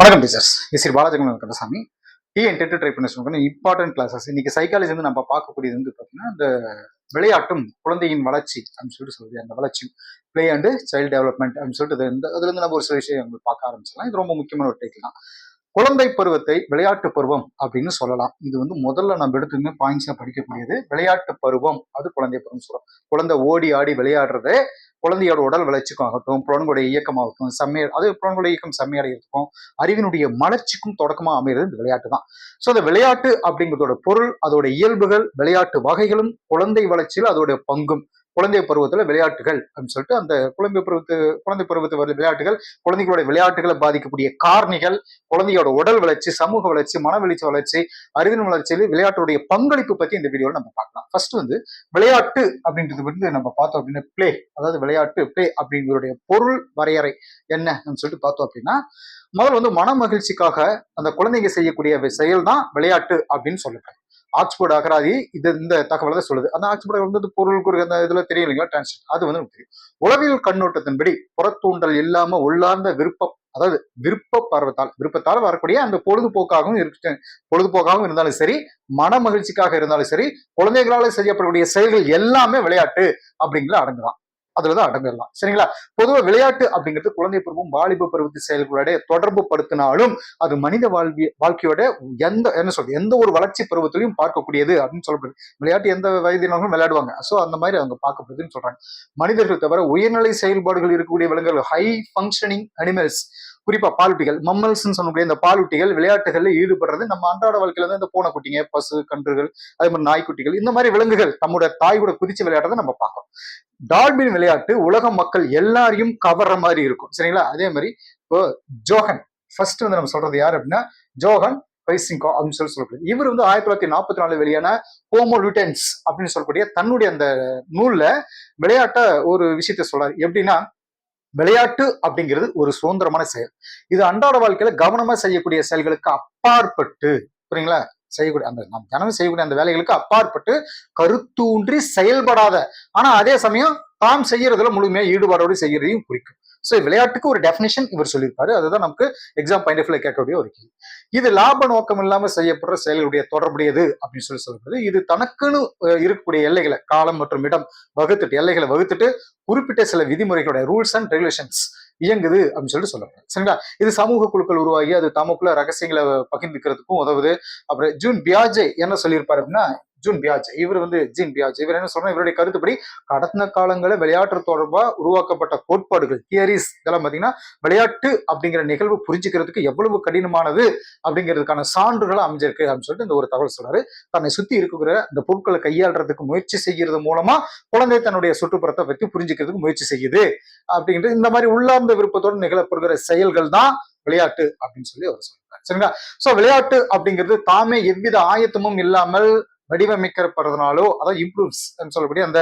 வணக்கம் teachers Sri Balajagan Kandasamy. TN TET try பண்ண சொல்லுங்க இம்பார்ட்டன்ட் கிளாஸஸ் இன்னைக்கு சைக்காலஜி வந்து நம்ம பார்க்கக்கூடியது வந்து பார்த்தீங்கன்னா இந்த விளையாட்டும் குழந்தையின் வளர்ச்சி அப்படின்னு சொல்லிட்டு சொல்லுது. அந்த வளர்ச்சி. பிளே அண்டு சைல்டு டெவலப்மெண்ட் அப்படின்னு சொல்லிட்டு அதுல இருந்து நம்ம ஒரு சில விஷயம் பார்க்க ஆரம்பிச்சிடலாம். இது ரொம்ப முக்கியமான ஒரு டேக் தான். குழந்தை பருவத்தை விளையாட்டு பருவம் அப்படின்னு சொல்லலாம். இது வந்து முதல்ல நம்ம எடுத்துங்க பாயிண்ட்ஸா படிக்கக்கூடியது விளையாட்டு பருவம். அது குழந்தை பருவம் சொல்றோம். குழந்தை ஓடி ஆடி விளையாடுறது குழந்தையோட உடல் வளர்ச்சிக்கும் ஆகட்டும் புலன்களுடைய இயக்கமாகட்டும் செம்மைய அது புலன்களுடைய இயக்கம் செம்மையடைகிறதுக்கும் அறிவினுடைய மலர்ச்சிக்கும் தொடக்கமாக அமைகிறது இந்த விளையாட்டு தான். ஸோ அந்த விளையாட்டு அப்படிங்கிறதோட பொருள் அதோட இயல்புகள் விளையாட்டு வகைகளும் குழந்தை வளர்ச்சியில் அதோட பங்கும். குழந்தை பருவத்துல விளையாட்டுகள் அப்படின்னு சொல்லிட்டு அந்த குழந்தை பருவத்து குழந்தை பருவத்து வர விளையாட்டுகள் குழந்தைகளோட விளையாட்டுகளை பாதிக்கக்கூடிய காரணிகள் குழந்தையோட உடல் வளர்ச்சி சமூக வளர்ச்சி மனவெளிச்சி வளர்ச்சி அறிவின் வளர்ச்சியில் விளையாட்டுடைய பங்களிப்பு பத்தி இந்த வீடியோவில் நம்ம பார்க்கலாம். ஃபர்ஸ்ட் வந்து விளையாட்டு அப்படின்றது வந்து நம்ம பார்த்தோம் அப்படின்னா பிளே அதாவது விளையாட்டு பிளே அப்படிங்கிறதுடைய பொருள் வரையறை என்ன அப்படின்னு சொல்லிட்டு பார்த்தோம் அப்படின்னா முதல்ல வந்து மன மகிழ்ச்சிக்காக அந்த குழந்தைங்க செய்யக்கூடிய செயல் தான் விளையாட்டு அப்படின்னு சொல்லுவேன் ஆக்ஸ்போர்ட் அகராதி இது இந்த தகவலை தான் சொல்லுது. அந்த ஆக்ஸ்போர்ட் வந்து பொருள் குறு அந்த இதுல தெரியும் இல்லைங்களா டிரான்ஸ்லேட் அது வந்து நமக்கு தெரியும். உளவியல் கண்ணோட்டத்தின்படி புறத்தூண்டல் இல்லாம உள்ளார்ந்த விருப்பம் அதாவது விருப்ப பருவத்தால் விருப்பத்தால் வரக்கூடிய அந்த பொழுதுபோக்காகவும் இருக்கு பொழுதுபோக்காகவும் இருந்தாலும் சரி மன மகிழ்ச்சிக்காக இருந்தாலும் சரி குழந்தைகளால் செய்யப்படக்கூடிய செயல்கள் எல்லாமே விளையாட்டு அப்படிங்கிற அடங்குதான். அதுலதான் அடங்கிடலாம். சரிங்களா? பொதுவாக விளையாட்டு அப்படிங்கிறது குழந்தை பருவம் வாலிப பருவத்து செயல்களோட தொடர்பு படுத்தினாலும் அது மனித வாழ்வி வாழ்க்கையோட எந்த என்ன சொல்றது எந்த ஒரு வளர்ச்சி பருவத்திலையும் பார்க்கக்கூடியது அப்படின்னு சொல்லப்படுது. விளையாட்டு எந்த வயதினாலும் விளையாடுவாங்க. ஸோ அந்த மாதிரி அவங்க பார்க்கப்படுதுன்னு சொல்றாங்க. மனிதர்கள் தவிர உயர்நிலை செயல்பாடுகள் இருக்கக்கூடிய விலங்குகள் ஹை ஃபங்க்ஷனிங் அனிமல்ஸ் குறிப்பா பாலூட்டிகள் மம்மல்ஸ் சொல்லக்கூடிய இந்த பாலூட்டிகள் விளையாட்டுகள்ல ஈடுபடுறது நம்ம அன்றாட வாழ்க்கையில தான் இந்த பூனைக்குட்டிங்க பசு கன்றுகள் அதே மாதிரி நாய்க்குட்டிகள் இந்த மாதிரி விலங்குகள் நம்முடைய தாய் கூட குதிச்சு விளையாடுறதை நம்ம பார்க்கணும் டால்பின் விளையாட்டு உலக மக்கள் எல்லாரையும் கவர்ற மாதிரி இருக்கும். சரிங்களா? அதே மாதிரி இப்போ ஜோகன் ஃபர்ஸ்ட் வந்து நம்ம சொல்றது யார் அப்படின்னா ஜோகன் பைசிங்கோ அப்படின்னு சொல்லி சொல்லக்கூடிய இவர் வந்து ஆயிரத்தி தொள்ளாயிரத்தி நாற்பத்தி நாலு வெளியான ஹோமோலுட்டன்ஸ் அப்படின்னு சொல்லக்கூடிய தன்னுடைய அந்த நூல்ல விளையாட்ட ஒரு விஷயத்த சொல்றாரு. எப்படின்னா விளையாட்டு அப்படிங்கிறது ஒரு சுதந்திரமான செயல். இது அன்றாட வாழ்க்கையில கவனமா செய்யக்கூடிய செயல்களுக்கு அப்பாற்பட்டு புரியுங்களா? செய்யக்கூடிய அந்த நாம் தினமும் செய்யக்கூடிய அந்த வேலைகளுக்கு அப்பாற்பட்டு கருத்தூன்றி செயல்படாத. ஆனா அதே சமயம் தாம் செய்யறதுல முழுமையா ஈடுபாடோடு செய்யறதையும் குறிக்கும். ஸோ விளையாட்டுக்கு ஒரு டெஃபினேஷன் இவர் சொல்லியிருப்பாரு அதுதான் நமக்கு எக்ஸாம் பாயிண்ட் ஆஃப்ல கேட்கக்கூடிய ஒரு கேள்வி. இது லாப நோக்கம் இல்லாம செய்யப்படுற செயல்களுடைய தொடர்புடையது அப்படின்னு சொல்லி சொல்றது இது தனக்குன்னு இருக்கக்கூடிய எல்லைகளை காலம் மற்றும் இடம் வகுத்துட்டு எல்லைகளை வகுத்துட்டு குறிப்பிட்ட சில விதிமுறைகளுடைய ரூல்ஸ் அண்ட் ரெகுலேஷன்ஸ் இயங்குது அப்படின்னு சொல்லிட்டு சொல்லப்படுது. சரிங்களா? இது சமூக குழுக்கள் உருவாகி அது தமக்குள்ள ரகசியங்களை பகிர்ந்துக்கிறதுக்கும் உதவுது. அப்புறம் ஜூன் பியாஜே என்ன சொல்லியிருப்பாரு அப்படின்னா ஜூன் பியாஜ். இவர் வந்து ஜீன் பியாஜ். இவர் என்ன சொல்றாரு இவருடைய கருத்துப்படி கடந்த காலங்களில் விளையாட்டு தொடர்பாக உருவாக்கப்பட்ட கோட்பாடுகள் தியரிஸ் இதெல்லாம் பாத்தீங்கன்னா விளையாட்டு அப்படிங்கிற நிகழ்வு புரிஞ்சுக்கிறதுக்கு எவ்வளவு கடினமானது அப்படிங்கிறதுக்கான சான்றுகளை அமைஞ்சிருக்கு அப்படின்னு சொல்லிட்டு இந்த ஒரு தகவல் சொல்றாரு. தன்னை சுத்தி இருக்கிற இந்த பொருட்களை கையாளுறதுக்கு முயற்சி செய்கிறது மூலமா குழந்தை தன்னுடைய சுற்றுப்புறத்தை பற்றி புரிஞ்சுக்கிறதுக்கு முயற்சி செய்யுது அப்படின்றது இந்த மாதிரி உள்ளார்ந்த விருப்பத்தோடு நிகழப்படுகிற செயல்கள் தான் விளையாட்டு அப்படின்னு சொல்லி அவர் சொல்றாரு. சரிங்களா? சோ விளையாட்டு அப்படிங்கிறது தாமே எவ்வித ஆயத்தமும் இல்லாமல் வடிவமைக்கப்படுறதுனாலோ அதாவது இம்ப்ரூவ்ஸ் சொல்லக்கூடிய அந்த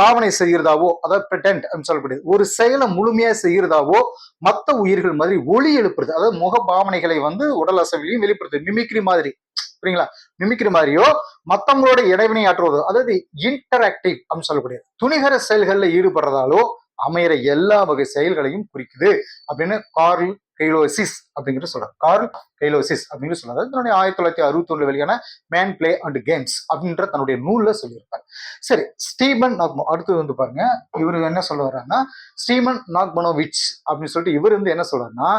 பாவனை செய்கிறதாவோ அதாவது பிரிட்டன்ட் சொல்லக்கூடிய ஒரு செயலை முழுமையா செய்கிறதாவோ மற்ற உயிர்கள் மாதிரி ஒளி எழுப்புறது அதாவது முக பாவனைகளை வந்து உடல் அசைவிலையும் வெளிப்படுத்துது. மிமிக்ரி மாதிரி. புரியுங்களா? மிமிக்கிற மாதிரியோ மத்தவங்களோட இடைவினை ஆற்றுவதோ அதாவது இன்டராக்டிவ் அப்படின்னு சொல்லக்கூடியது. துணிகர செயல்களில் ஈடுபடுறதாலோ அமையிற எல்லா வகை செயல்களையும் குறிக்குது அப்படின்னு கார்ல் கெய்லோசிஸ் அப்படிங்கிட்டு சொல்றாரு கார்ல் கெய்லோசிஸ் அப்படின்னு சொன்னது தன்னுடைய ஆயிரத்தி தொள்ளாயிரத்தி அறுபத்தி ஒன்று வெளியான மேன் பிளே அண்ட் கேம்ஸ் அப்படின்ற தன்னுடைய நூலில் சொல்லியிருப்பார். சரி ஸ்டீபன் நாக்மோ அடுத்து வந்து பாருங்க. இவர் என்ன சொல்ல வர்றாருன்னா ஸ்டீமன் நாக்மனோவிச் அப்படின்னு சொல்லிட்டு இவர் வந்து என்ன சொல்றாருன்னா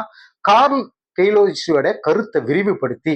கார்ல் கெய்லோசியோட கருத்தை விரிவுபடுத்தி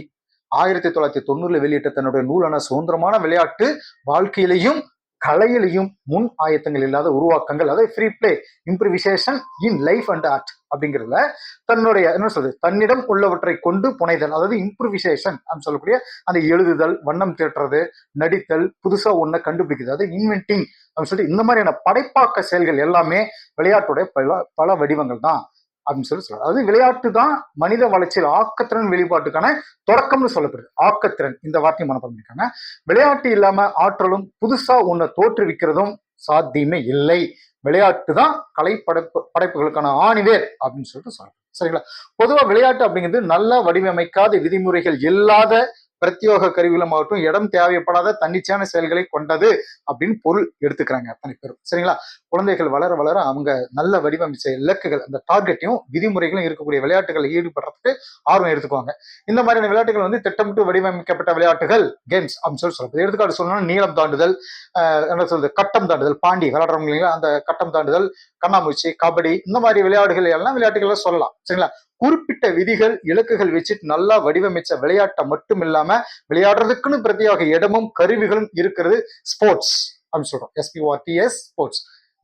ஆயிரத்தி தொள்ளாயிரத்தி தொண்ணூறுல வெளியிட்ட தன்னுடைய நூலான சுதந்திரமான விளையாட்டு வாழ்க்கையிலையும் கலையிலையும் முன் ஆயத்தங்கள் இல்லாத உருவாக்கங்கள் அதாவது free play improvisation in life and art அப்படிங்கிறதுல தன்னுடைய என்ன சொல்றது தன்னிடம் உள்ளவற்றை கொண்டு புனைதல் அதாவது இம்ப்ரிவிசேஷன் அப்படின்னு சொல்லக்கூடிய அந்த எழுதுதல் வண்ணம் தேட்டுறது நடித்தல் புதுசா ஒன்றை கண்டுபிடிக்கிறது அதாவது இன்வென்டிங் அப்படின்னு சொல்லிட்டு இந்த மாதிரியான படைப்பாக்க செயல்கள் எல்லாமே விளையாட்டுடைய பல பல வடிவங்கள் தான். அப்படின்னு சொல்லி சொல்றாரு அதாவது விளையாட்டு தான் மனித வளர்ச்சியில் ஆக்கத்திறன் வெளிப்பாட்டுக்கான தொடக்கம்னு சொல்லப்படுது. ஆக்கத்திறன் இந்த வார்த்தையை மனப்பாடம் பண்ணிருக்காங்க. விளையாட்டு இல்லாம ஆற்றலும் புதுசா ஒன்றை தோற்றுவிக்கிறதும் சாத்தியமே இல்லை. விளையாட்டு தான் கலை படைப்பு படைப்புகளுக்கான ஆணிவேர் அப்படின்னு சொல்லிட்டு சொல்றாங்க. சரிங்களா? பொதுவா விளையாட்டு அப்படிங்கிறது நல்ல வடிவமைக்காத விதிமுறைகள் இல்லாத பிரத்யோக கருவிகளுமாகட்டும் இடம் தேவைப்படாத தன்னிச்சையான செயல்களை கொண்டது அப்படின்னு பொருள் எடுத்துக்கிறாங்க அத்தனை பேரும். சரிங்களா? குழந்தைகள் வளர வளர அவங்க நல்ல வடிவமைச்ச இலக்குகள் அந்த டார்கெட்டையும் விதிமுறைகளும் இருக்கக்கூடிய விளையாட்டுகளில் ஈடுபடுறதுக்கு ஆர்வம் எடுத்துக்குவாங்க. இந்த மாதிரியான விளையாட்டுகள் வந்து திட்டமிட்டு வடிவமைக்கப்பட்ட விளையாட்டுகள் கேம்ஸ் அப்படின்னு சொல்லி சொல்றது எடுத்துக்காட்டு சொல்லணும்னா நீளம் தாண்டுதல் ஆஹ் என்ன சொல்றது கட்டம் தாண்டுதல் பாண்டி விளையாடுறவங்க இல்லைங்களா அந்த கட்டம் தாண்டுதல் கண்ணாமூச்சி கபடி இந்த மாதிரி விளையாடுகள் எல்லாம் விளையாட்டுகள்லாம் சொல்லலாம். சரிங்களா? குறிப்பிட்ட விதிகள் இலக்குகள் வச்சுட்டு நல்லா வடிவமைச்ச விளையாட்டை மட்டும் இல்லாம விளையாடுறதுக்குன்னு பிரதியாக இடமும் கருவிகளும் இருக்கிறது ஸ்போர்ட்ஸ் அப்படின்னு சொல்றோம். எஸ்பிஓஆர்டிஎஸ் ஸ்போர்ட்ஸ்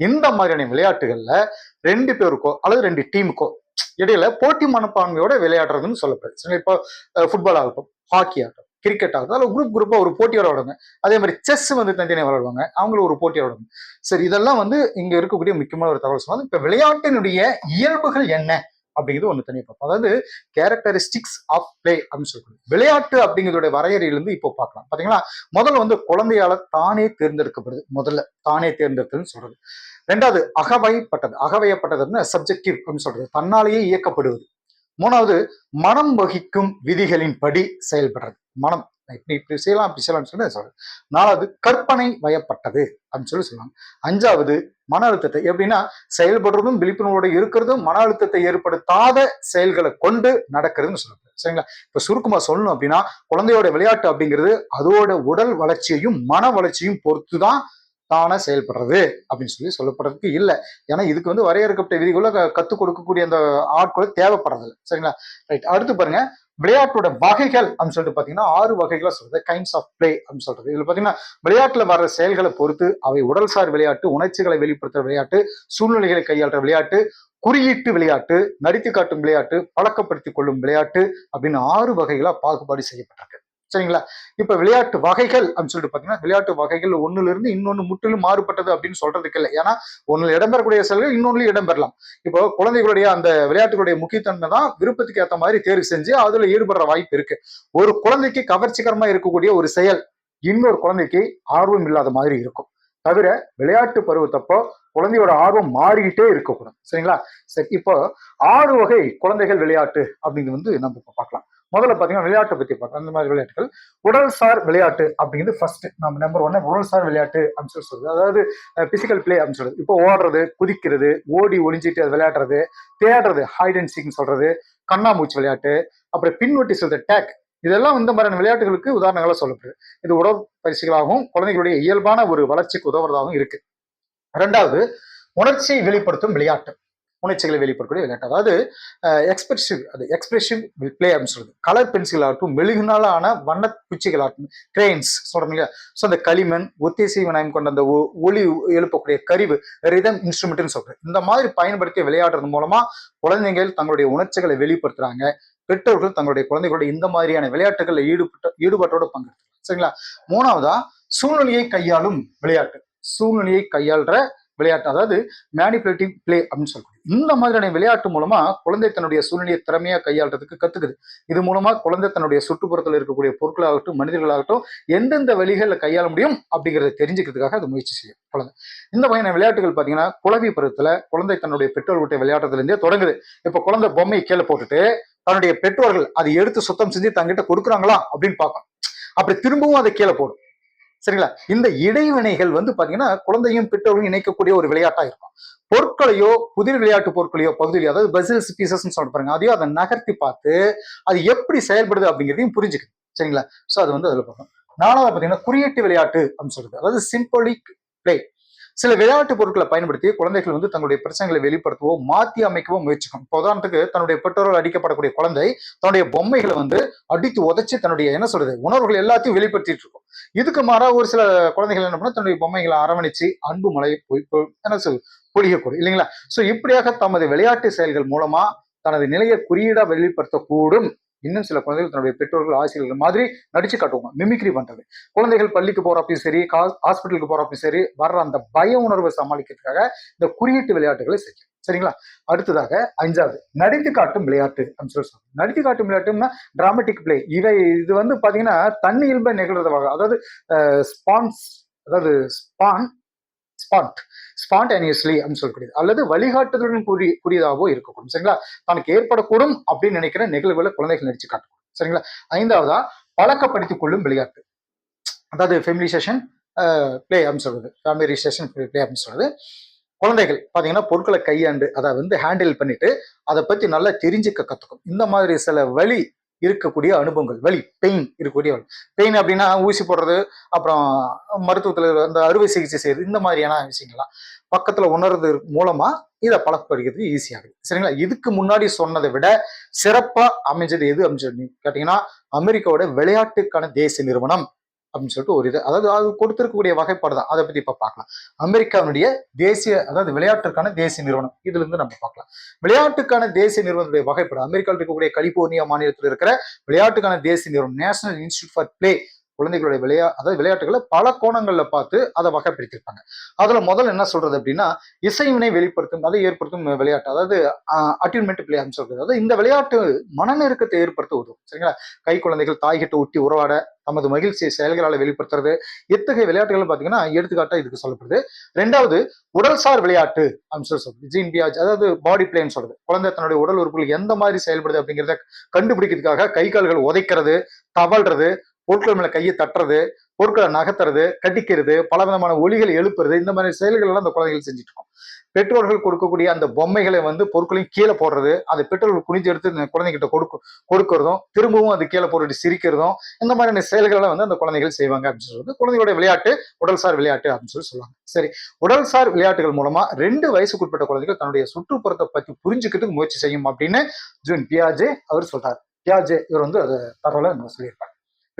இந்த மாதிரியான விளையாட்டுகள்ல ரெண்டு பேருக்கோ அல்லது ரெண்டு டீமுக்கோ இடையில போட்டி மனப்பான்மையோட விளையாடுறதுன்னு சொல்லப்படுது. இப்போ ஃபுட்பால் ஆகட்டும் ஹாக்கி ஆகட்டும் கிரிக்கெட் ஆகட்டும் அதில் குரூப் குரூப்பாக ஒரு போட்டி விளாடுவாங்க அதே மாதிரி செஸ் வந்து தனித்தனியாக விளையாடுவாங்க. அவங்களும் ஒரு போட்டி விளையாடுவாங்க. சரி இதெல்லாம் வந்து இங்கே இருக்கக்கூடிய முக்கியமான ஒரு தகவல் சொன்னாங்க இப்போ விளையாட்டினுடைய இயல்புகள் என்ன? அப்படிங்கிறது ஒன்று தனியாக பார்ப்போம். அதாவது கேரக்டரிஸ்டிக்ஸ் ஆஃப் பிளே அப்படின்னு சொல்லக்கூடிய விளையாட்டு அப்படிங்கிறதோட வரையறையிலிருந்து இப்போ பார்க்கலாம். பார்த்தீங்களா முதல்ல வந்து குழந்தையால தானே தேர்ந்தெடுக்கப்படுது. முதல்ல தானே தேர்ந்தெடுத்ததுன்னு சொல்றது. ரெண்டாவது அகவைப்பட்டது. அகவையப்பட்டதுன்னு சப்ஜெக்டிவ் அப்படின்னு சொல்றது. தன்னாலேயே இயக்கப்படுவது. மூணாவது மனம் வகிக்கும் விதிகளின் படி செயல்படுறது. மனம் இப்படி இப்படி செய்யலாம் அப்படி செய்யலாம்னு சொல்லி சொல்றது நாலாவது கற்பனை வயப்பட்டது அப்படின்னு சொல்லி சொல்லுவாங்க அஞ்சாவது மன அழுத்தத்தை எப்படின்னா செயல்படுறதும் விழிப்புணர்வோட இருக்கிறதும் மன அழுத்தத்தை ஏற்படுத்தாத செயல்களை கொண்டு நடக்கிறதுன்னு சொல்றது சரிங்களா? இப்ப சுருக்கமா சொல்லணும் அப்படின்னா குழந்தையோட விளையாட்டு அப்படிங்கிறது அதோட உடல் வளர்ச்சியையும் மன வளர்ச்சியும் பொறுத்து தான் தானே செயல்படுறது அப்படின்னு சொல்லி சொல்லப்படுறதுக்கு இல்லை. ஏன்னா இதுக்கு வந்து வரையறுக்கப்பட்ட விதிகளை க- கத்துக் கொடுக்கக்கூடிய அந்த ஆட்களை தேவைப்படுறது சரிங்களா? ரைட் அடுத்து பாருங்க. விளையாட்டோட வகைகள் அப்படின்னு சொல்லிட்டு பாத்தீங்கன்னா ஆறு வகைகளா சொல்றது. கைண்ட்ஸ் ஆஃப் பிளே அப்படின்னு சொல்றது. இதுல பாத்தீங்கன்னா விளையாட்டுல வர்ற செயல்களை பொறுத்து அவை உடல்சார் விளையாட்டு உணர்ச்சிகளை வெளிப்படுத்துற விளையாட்டு சூழ்நிலைகளை கையாளுற விளையாட்டு குறியீட்டு விளையாட்டு நடித்து காட்டும் விளையாட்டு பழக்கப்படுத்திக் கொள்ளும் விளையாட்டு அப்படின்னு ஆறு வகைகளா பாகுபாடு செய்யப்பட்டிருக்கு. சரிங்களா? இப்ப விளையாட்டு வகைகள் அப்படின்னு சொல்லிட்டு பாத்தீங்கன்னா விளையாட்டு வகைகள் ஒண்ணுல இருந்து இன்னொன்னு முற்றிலும் மாறுபட்டது அப்படின்னு சொல்றதுக்கு இல்லை. ஏன்னா ஒண்ணுல இடம்பெறக்கூடிய செயல்கள் இன்னொன்னு இடம்பெறலாம். இப்போ குழந்தைகளுடைய அந்த விளையாட்டுகளுடைய முக்கியத்தன்மை தான் விருப்பத்துக்கு ஏத்த மாதிரி தேர்வு செஞ்சு அதுல ஈடுபடுற வாய்ப்பு இருக்கு. ஒரு குழந்தைக்கு கவர்ச்சிகரமா இருக்கக்கூடிய ஒரு செயல் இன்னொரு குழந்தைக்கு ஆர்வம் இல்லாத மாதிரி இருக்கும். தவிர விளையாட்டு பருவத்தப்போ குழந்தையோட ஆர்வம் மாறிக்கிட்டே இருக்கக்கூடும். சரிங்களா? சரி இப்போ ஆறு வகை குழந்தைகள் விளையாட்டு அப்படிங்கிறது வந்து நம்ம இப்போ பார்க்கலாம். முதல்ல பார்த்தீங்கன்னா விளையாட்டை பத்தி பார்க்கலாம் அந்த மாதிரி விளையாட்டுகள். உடல்சார் விளையாட்டு அப்படிங்கிறது ஃபர்ஸ்ட் நம்ம நம்பர் ஒன்னு உடல்சார் விளையாட்டு அப்படின்னு சொல்லி சொல்றது. அதாவது பிசிக்கல் பிளே அப்படின்னு சொல்றது. இப்போ ஓடுறது குதிக்கிறது ஓடி ஒளிஞ்சிட்டு அது விளையாடுறது தேடுறது ஹைட் அண்ட் சீக்னு சொல்றது கண்ணாமூச்சி விளையாட்டு அப்புறம் பின்வட்டி சொல்றது டேக் இதெல்லாம் இந்த மாதிரியான விளையாட்டுகளுக்கு உதாரணங்களாக சொல்லப்படுது. இது உடற்பயிற்சிகளாகவும் குழந்தைகளுடைய இயல்பான ஒரு வளர்ச்சிக்கு உதவுறதாகவும் இருக்கு. ரெண்டாவது உணர்ச்சியை வெளிப்படுத்தும் விளையாட்டு. உணர்ச்சிகளை வெளிப்படக்கூடிய விளையாட்டு. அதாவது எக்ஸ்பிரசிவ் அது எக்ஸ்பிரசிவ் பிளே அப்படின்னு சொல்றது. கலர் பென்சில் ஆகட்டும் மெழுகுனால ஆன வண்ண குச்சிகள் ஆகட்டும் கிரெயின்ஸ் சொல்றோம் இல்லையா? ஸோ அந்த களிமண் ஒத்திசை விநாயகம் கொண்ட அந்த ஒ- ஒளி எழுப்பக்கூடிய கருவு ரிதம் இன்ஸ்ட்ருமெண்ட்னு சொல்றேன் இந்த மாதிரி பயன்படுத்தி விளையாடுறது மூலமா குழந்தைகள் தங்களுடைய உணர்ச்சிகளை வெளிப்படுத்துறாங்க. பெற்றோர்கள் தங்களுடைய குழந்தைகளோட இந்த மாதிரியான விளையாட்டுகளில் ஈடுபட்ட ஈடுபாட்டோட பங்கெடுத்துக்கலாம் சரிங்களா? மூணாவதா சூழ்நிலையை கையாளும் விளையாட்டு. சூழ்நிலையை கையாளுற விளையாட்டு அதாவது மேனிபுலேட்டிவ் பிளே அப்படின்னு சொல்லக்கூடிய இந்த மாதிரியான விளையாட்டு மூலமா குழந்தை தன்னுடைய சூழ்நிலையை திறமையா கையாளுறதுக்கு கத்துக்குது. இது மூலமா குழந்தை தன்னுடைய சுற்றுப்புறத்தில் இருக்கக்கூடிய பொருட்களாகட்டும் மனிதர்களாகட்டும் எந்தெந்த வழிகளில் கையாள முடியும் அப்படிங்கறத தெரிஞ்சுக்கிறதுக்காக அது முயற்சி செய்யும். குழந்தை இந்த வகையான விளையாட்டுகள் பாத்தீங்கன்னா குழவி பருவத்துல குழந்தை தன்னுடைய பெற்றோர்கிட்ட விளையாடுறதுல இருந்தே தொடங்குது. இப்ப குழந்தை பொம்மையை கீழே போட்டுட்டு தன்னுடைய பெற்றோர்கள் அதை எடுத்து சுத்தம் செஞ்சு தங்கிட்ட கொடுக்குறாங்களா அப்படின்னு பார்க்கும் அப்படி திரும்பவும் அதை கீழே போடும். சரிங்களா? இந்த இடைவினைகள் வந்து பாத்தீங்கன்னா குழந்தையும் பெற்றோரும் இணைக்கக்கூடிய ஒரு விளையாட்டா இருக்கும். பொருட்களையோ புதிர் விளையாட்டு பொருட்களையோ பகுதியிலையோ அதாவது பசில்ஸ் பீசஸ் சொல்லிட்டு பாருங்க அதையோ அதை நகர்த்தி பார்த்து அது எப்படி செயல்படுது அப்படிங்கிறதையும் புரிஞ்சுக்கணும். சரிங்களா? சோ அது வந்து அதுல பார்க்கணும். நாலாவது பாத்தீங்கன்னா குறியீட்டு விளையாட்டு அப்படின்னு சொல்றது. அதாவது சிம்போலிக் பிளே சில விளையாட்டு பொருட்களை பயன்படுத்தி குழந்தைகள் வந்து தங்களுடைய பிரச்சனைகளை வெளிப்படுத்தவோ மாற்றி அமைக்கவோ முயற்சிக்கும். இப்போ உதாரணத்துக்கு தன்னுடைய பெற்றோரால் அடிக்கப்படக்கூடிய குழந்தை தன்னுடைய பொம்மைகளை வந்து அடித்து உதச்சி தன்னுடைய என்ன சொல்றது உணர்வுகள் எல்லாத்தையும் வெளிப்படுத்திட்டு இருக்கும். இதுக்கு மாறா ஒரு சில குழந்தைகள் என்ன பண்ணா தன்னுடைய பொம்மைகளை அரவணைச்சு அன்பு மலையை போய் என்ன சொல் பொழியக்கூடும் இல்லைங்களா? சோ இப்படியாக தமது விளையாட்டு செயல்கள் மூலமா தனது நிலையை குறியீடா வெளிப்படுத்தக்கூடும். இன்னும் சில குழந்தைகள் தன்னுடைய பெற்றோர்கள் ஆசிரியர்கள் மாதிரி நடிச்சு காட்டுவாங்க மிமிக்ரி பண்றது. குழந்தைகள் பள்ளிக்கு போறப்பையும் சரி ஹாஸ்பிட்டலுக்கு போறப்பையும் சரி வர்ற அந்த பய உணர்வை சமாளிக்கிறதுக்காக இந்த குறியீட்டு விளையாட்டுகளை செய்யும். சரிங்களா? அடுத்ததாக அஞ்சாவது நடித்து காட்டும் விளையாட்டு அப்படின்னு சொல்லி சொல்றோம் நடித்து காட்டும் விளையாட்டுன்னா டிராமட்டிக் பிளே இவை இது வந்து பாத்தீங்கன்னா தண்ணி இயல்பை நிகழ்றதாக அதாவது ஸ்பான்ஸ் அதாவது ஸ்பான் ஸ்பாண்ட் ஸ்பான்டேனியஸ்லி அப்படின்னு சொல்லக்கூடியது. அல்லது வழிகாட்டுதலுடன் கூடிய கூடியதாகவோ இருக்கக்கூடும். சரிங்களா? தனக்கு ஏற்படக்கூடும் அப்படின்னு நினைக்கிற நிகழ்வுகளை குழந்தைகள் நடிச்சு காட்டக்கூடும் சரிங்களா? ஐந்தாவதா பழக்கப்படுத்திக் கொள்ளும் விளையாட்டு. அதாவது ஃபெமிலிசேஷன் பிளே அப்படின்னு சொல்றது. ஃபேமிலிசேஷன் பிளே அப்படின்னு சொல்றது. குழந்தைகள் பார்த்தீங்கன்னா பொருட்களை கையாண்டு அதை வந்து ஹேண்டில் பண்ணிட்டு அதை பத்தி நல்லா தெரிஞ்சுக்க கத்துக்கும். இந்த மாதிரி சில வழி இருக்கக்கூடிய அனுபவங்கள். வலி பெயின் இருக்கக்கூடிய பெயின் அப்படின்னா ஊசி போடுறது அப்புறம் மருத்துவத்தில் அந்த அறுவை சிகிச்சை செய்யறது இந்த மாதிரியான விஷயங்கள்லாம். பக்கத்தில் உணர்றது மூலமா இதை பழக்கப்படுகிறதுக்கு ஈஸியாகுது சரிங்களா? இதுக்கு முன்னாடி சொன்னதை விட சிறப்பாக அமைஞ்சது எது அமைஞ்சது கேட்டீங்கன்னா அமெரிக்காவோட விளையாட்டுக்கான தேசிய நிறுவனம் அப்படின்னு சொல்லிட்டு ஒரு இது. அதாவது அது கொடுத்திருக்கக்கூடிய வகைப்பாடு தான் அதை பத்தி இப்ப பார்க்கலாம். அமெரிக்காவுடைய தேசிய அதாவது விளையாட்டுக்கான தேசிய நிறுவனம். இதுல இருந்து நம்ம பார்க்கலாம். விளையாட்டுக்கான தேசிய நிறுவனத்துடைய வகைப்பாடு. அமெரிக்காவில் இருக்கக்கூடிய கலிபோர்னியா மாநிலத்தில் இருக்கிற விளையாட்டுக்கான தேசிய நிறுவனம். நேஷனல் இன்ஸ்டியூட் ஃபார் பிளே குழந்தைகளுடைய விளையா அதாவது விளையாட்டுகளை பல கோணங்களில் பார்த்து அதை வகைப்படுத்தியிருப்பாங்க அதுல முதல்ல என்ன சொல்றது அப்படின்னா இசைவினை வெளிப்படுத்தும் அதை ஏற்படுத்தும் விளையாட்டு. அதாவது அட்யூன்மெண்ட் பிளே அப்படின்னு சொல்றது. அதாவது இந்த விளையாட்டு மனநெருக்கத்தை ஏற்படுத்த உதவும். சரிங்களா? கை குழந்தைகள் தாய்கிட்ட ஒட்டி உறவாட தமது மகிழ்ச்சியை செயல்களால் வெளிப்படுத்துறது. எத்தகைய விளையாட்டுகள் பார்த்தீங்கன்னா எடுத்துக்காட்டா இதுக்கு சொல்லப்படுது. ரெண்டாவது உடல்சார் விளையாட்டு அப்படின்னு சொல்லி சொல்றது. ஜீன் பியாஜ் அதாவது பாடி பிளேன்னு சொல்றது. குழந்தை தன்னுடைய உடல் உறுப்புகள் எந்த மாதிரி செயல்படுது அப்படிங்கிறத கண்டுபிடிக்கிறதுக்காக கை கால்கள் உதைக்கிறது தவழ்றது பொருட்கள் மேல கையை தட்டுறது பொருட்களை நகர்த்துறது கட்டிக்கிறது பல விதமான ஒலிகளை எழுப்புறது இந்த மாதிரி செயல்கள் எல்லாம் அந்த குழந்தைகள் செஞ்சுட்டு இருக்கோம் பெற்றோர்கள் கொடுக்கக்கூடிய அந்த பொம்மைகளை வந்து பொருட்களையும் கீழே போடுறது அதை பெற்றோர்கள் குனிஞ்சு எடுத்து இந்த குழந்தைகிட்ட கொடுக்க கொடுக்கறதும் திரும்பவும் அது கீழே போட்டு சிரிக்கிறதும் இந்த மாதிரியான செயல்களை வந்து அந்த குழந்தைகள் செய்வாங்க அப்படின்னு சொல்றது குழந்தைகளுடைய விளையாட்டு உடல்சார் விளையாட்டு அப்படின்னு சொல்லி சொல்லுவாங்க. சரி உடல்சார் விளையாட்டுகள் மூலமா ரெண்டு வயசுக்குட்பட்ட குழந்தைகள் தன்னுடைய சுற்றுப்புறத்தை பத்தி புரிஞ்சுக்கிறதுக்கு முயற்சி செய்யும் அப்படின்னு ஜூன் பியாஜே அவர் சொல்றாரு. பியாஜே இவர் வந்து அது தகவலை நம்ம சொல்லியிருப்பாங்க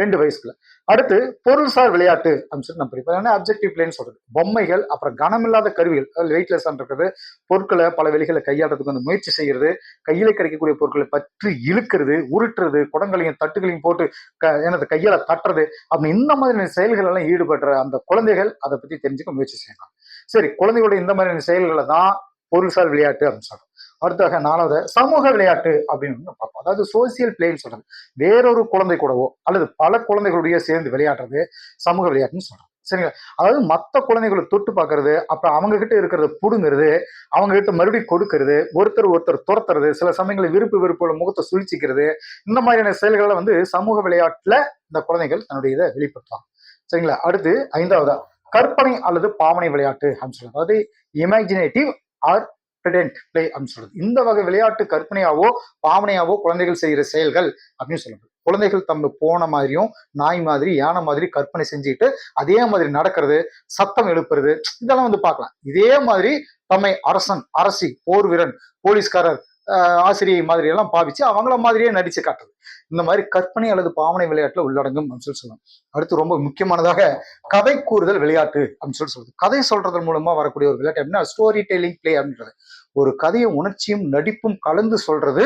ரெண்டு வயசுல. அடுத்து பொருள்சார் விளையாட்டு அப்படின்னு சொல்லி நம்ம படிப்போம் அப்ஜெக்டிவ் பிளேன்னு சொல்றது? பொம்மைகள் அப்புறம் கனமில்லாத கருவிகள் வெயிட்லெஸ் இருக்கிறது பொருட்களை பல வெளிகளை கையாடுறதுக்கு வந்து முயற்சி செய்யறது கையில கிடைக்கக்கூடிய பொருட்களை பற்றி இழுக்கிறது உருட்டுறது குடங்களையும் தட்டுகளையும் போட்டு க எனது கையால தட்டுறது அப்படின்னு இந்த மாதிரியான செயல்கள் எல்லாம் ஈடுபடுற அந்த குழந்தைகள் அதை பத்தி தெரிஞ்சுக்க முயற்சி செய்யலாம். சரி குழந்தைகளுடைய இந்த மாதிரியான செயல்களை தான் பொருள்சார் விளையாட்டு அப்படின்னு சொல்றோம். அடுத்தாக நாலாவது சமூக விளையாட்டு அப்படின்னு பார்ப்போம். அதாவது சோசியல் பிளேன்னு சொல்றது. வேறொரு குழந்தை கூடவோ அல்லது பல குழந்தைகளுடைய சேர்ந்து விளையாடுறது சமூக விளையாட்டுன்னு சொல்றோம். சரிங்களா? அதாவது மற்ற குழந்தைகளை தொட்டு பார்க்கறது அப்புறம் அவங்க கிட்ட இருக்கிறத புடுங்கிறது அவங்க கிட்ட மறுபடியும் கொடுக்கறது ஒருத்தர் ஒருத்தர் துரத்துறது சில சமயங்களில் விருப்பு விருப்போட முகத்தை சுழிச்சிக்கிறது இந்த மாதிரியான செயல்களை வந்து சமூக விளையாட்டுல இந்த குழந்தைகள் தன்னுடைய இதை வெளிப்படுத்தலாம் சரிங்களா? அடுத்து ஐந்தாவதா கற்பனை அல்லது பாவனை விளையாட்டு அப்படின்னு சொல்லுவாங்க அதாவது இமேஜினேட்டிவ் ஆர் ப்ரிடென்ட் பிளே அப்படின்னு சொல்றது. இந்த வகை விளையாட்டு கற்பனையாவோ பாவனையாவோ குழந்தைகள் செய்கிற செயல்கள் அப்படின்னு சொல்லுங்க குழந்தைகள் தம்ம போன மாதிரியும் நாய் மாதிரி யானை மாதிரி கற்பனை செஞ்சுட்டு அதே மாதிரி நடக்கிறது சத்தம் எழுப்புறது இதெல்லாம் வந்து பார்க்கலாம். இதே மாதிரி தம்மை அரசன் அரசி போர் வீரன் போலீஸ்காரர் ஆசிரியை மாதிரி எல்லாம் பாவிச்சு அவங்கள மாதிரியே நடிச்சு காட்டுறது. இந்த மாதிரி கற்பனை அல்லது பாவனை விளையாட்டுல உள்ளடங்கும் அப்படின்னு சொல்லி சொல்லலாம். அடுத்து ரொம்ப முக்கியமானதாக கதை கூறுதல் விளையாட்டு அப்படின்னு சொல்லி சொல்றது. கதை சொல்றதன் மூலமா வரக்கூடிய ஒரு விளையாட்டு அப்படின்னா ஸ்டோரி டெல்லிங் பிளே அப்படின்றது. ஒரு கதையை உணர்ச்சியும் நடிப்பும் கலந்து சொல்றது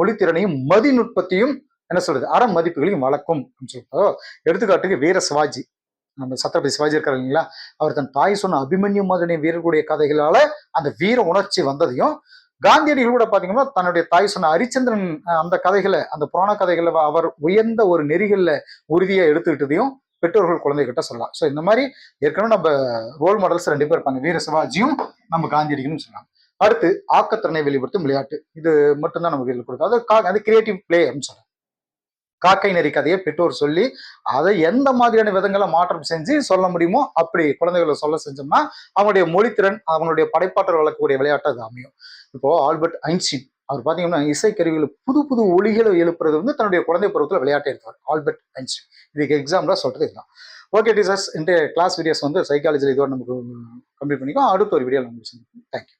மொழித்திறனையும் மதிநுட்பத்தையும் என்ன சொல்றது அற மதிப்புகளையும் வளர்க்கும் அப்படின்னு சொல்லிட்டு எடுத்துக்காட்டுக்கு வீர சிவாஜி. நம்ம சத்ரபதி சிவாஜி இருக்காரு இல்லைங்களா? அவர் தன் தாய் சொன்ன அபிமன்யு மாதிரி வீரர்களுடைய கதைகளால அந்த வீர உணர்ச்சி வந்ததையும் காந்தியடிகள் கூட பாத்தீங்கன்னா தன்னுடைய தாய் சொன்ன ஹரிச்சந்திரன் அந்த கதைகளை அந்த புராண கதைகளை அவர் உயர்ந்த ஒரு நெறிகள்ல உறுதியா எடுத்துக்கிட்டதையும் பெற்றோர்கள் குழந்தைகிட்ட சொல்லலாம். ஸோ இந்த மாதிரி ஏற்கனவே நம்ம ரோல் மாடல்ஸ் ரெண்டு பேர் இருப்பாங்க. வீர சிவாஜியும் நம்ம காந்தியடிகளும் சொல்லலாம். அடுத்து ஆக்கத்திறனை வெளிப்படுத்தும் விளையாட்டு. இது மட்டும்தான் நமக்கு இதில் கொடுக்கும் அது அது கிரியேட்டிவ் பிளே அப்படின்னு சொல்றேன் காக்கை நெறி கதையை பெற்றோர் சொல்லி அதை எந்த மாதிரியான விதங்களை மாற்றம் செஞ்சு சொல்ல முடியுமோ அப்படி குழந்தைகளை சொல்ல செஞ்சோம்னா அவங்களுடைய மொழித்திறன் அவங்களுடைய படைப்பாற்றல் வளர்க்கக்கூடிய விளையாட்டு அது அமையும். இப்போ ஆல்பர்ட் ஐன்ஸ்டீன் அவர் பார்த்தீங்கன்னா இசைக்கருவிகள் புது புது ஒளிகளை எழுப்புறது வந்து தன்னுடைய குழந்தை பருவத்தில் விளையாட்டு எடுத்தார் ஆல்பர்ட் ஐன்ஸ்டீன். இதுக்கு எக்ஸாம்பிளாக சொல்றது இதுதான். ஓகே டீச்சர்ஸ் இந்த கிளாஸ் வீடியோஸ் வந்து சைக்காலஜியில் இதோட நமக்கு கம்ப்ளீட் பண்ணிக்கோ அடுத்த ஒரு வீடியோ நம்ம தேங்க்யூ